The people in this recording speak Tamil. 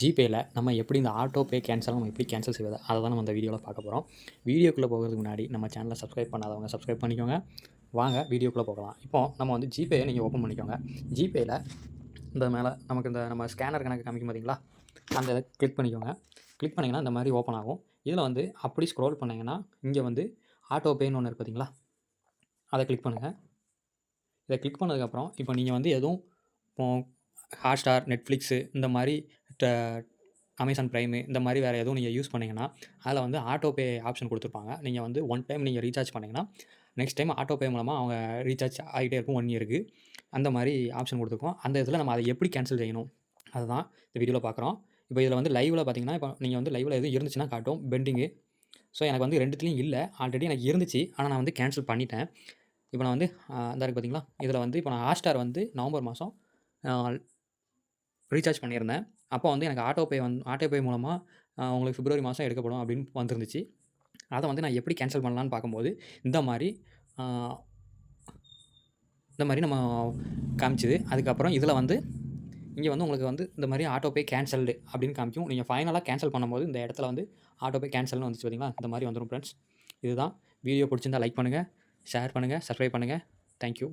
ஜிபேயில் நம்ம எப்படி இந்த ஆட்டோ பே கேன்சல் நம்ம எப்படி கேன்சல் செய்வது அதை தான் நம்ம இந்த வீடியோவில் பார்க்க போகிறோம் வீடியோக்குள்ளே போகிறதுக்கு முன்னாடி நம்ம சேனலை சப்ஸ்கிரைப் பண்ணாதவங்க சப்ஸ்கிரைப் பண்ணிக்கோங்க. வாங்க வீடியோக்குள்ளே போகலாம். இப்போ நம்ம வந்து ஜிபேயை நீங்கள் ஓப்பன் பண்ணிக்கோங்க. ஜிபேயில் இந்த மேலே நமக்கு இந்த நம்ம ஸ்கேனர் கணக்கு காமிக்கும் பார்த்தீங்களா அந்த இதை கிளிக் பண்ணிக்கோங்க. கிளிக் பண்ணிங்கன்னா இந்த மாதிரி ஓப்பன் ஆகும். இதில் வந்து அப்படி ஸ்க்ரோல் பண்ணிங்கன்னா இங்கே வந்து ஆட்டோ பேன்னு ஒன்று இருக்குது பார்த்தீங்களா அதை கிளிக் பண்ணுங்கள் இதை கிளிக் பண்ணதுக்கப்புறம் இப்போ நீங்கள் வந்து எதுவும் இப்போ ஹாட்ஸ்டார் நெட்ஃப்ளிக்ஸு இந்த மாதிரி அமேசான் ப்ரைமு இந்த மாதிரி வேறு எதுவும் நீங்கள் யூஸ் பண்ணிங்கன்னா அதில் வந்து ஆட்டோபே ஆப்ஷன் கொடுத்துருப்பாங்க. நீங்கள் வந்து ஒன் டைம் நீங்கள் ரீசார்ஜ் பண்ணிங்கன்னா நெக்ஸ்ட் டைம் ஆட்டோபே மூலமாக அவங்க ரீசார்ஜ் ஆகிட்டே இருக்கும் ஒன் இயருக்கு அந்த மாதிரி ஆப்ஷன் கொடுத்துருக்கோம். அந்த இதில் நம்ம அதை எப்படி கேன்சல் செய்யணும்? அதுதான் இந்த வீடியோவில் பார்க்குறோம் இப்போ இதில் வந்து லைவில் பார்த்தீங்கன்னா இப்போ நீங்கள் வந்து லைவில் எதுவும் இருந்துச்சுன்னா காட்டும் பெண்டிங்கு ஸோ எனக்கு வந்து ரெண்டுத்துலேயும் இல்லை. ஆல்ரெடி எனக்கு இருந்துச்சு. ஆனால் நான் வந்து கேன்சல் பண்ணிட்டேன். இப்போ நான் வந்து அந்த இருக்குது பார்த்தீங்களா இதில் வந்து இப்போ நான் ஹாஸ்டார் வந்து நவம்பர் மாதம் ரீசார்ஜ் பண்ணியிருந்தேன். அப்போ வந்து எனக்கு ஆட்டோ பே வந் ஆட்டோ பே மூலமாக உங்களுக்கு பிப்ரவரி மாதம் எடுக்கப்படும் அப்படின்னு வந்துருந்துச்சு. அதை வந்து நான் எப்படி கேன்சல் பண்ணலான்னு பார்க்கும்போது இந்த மாதிரி இந்த மாதிரி நம்ம காமிச்சிது. அதுக்கப்புறம் இதில் வந்து இங்கே வந்து உங்களுக்கு வந்து இந்த மாதிரி ஆட்டோ பே கேன்சல்டு அப்படின்னு காமிக்கும். நீங்கள் ஃபைனலாக கேன்சல் பண்ணும்போது இந்த இடத்துல வந்து ஆட்டோ பே கேன்சல்னு வந்துச்சு பார்த்தீங்களா இந்த மாதிரி வந்துடும் ஃப்ரெண்ட்ஸ் இதுதான். வீடியோ பிடிச்சிருந்தா லைக் பண்ணுங்கள் ஷேர் பண்ணுங்கள் சப்ஸ்கிரைப் பண்ணுங்கள் தேங்க்யூ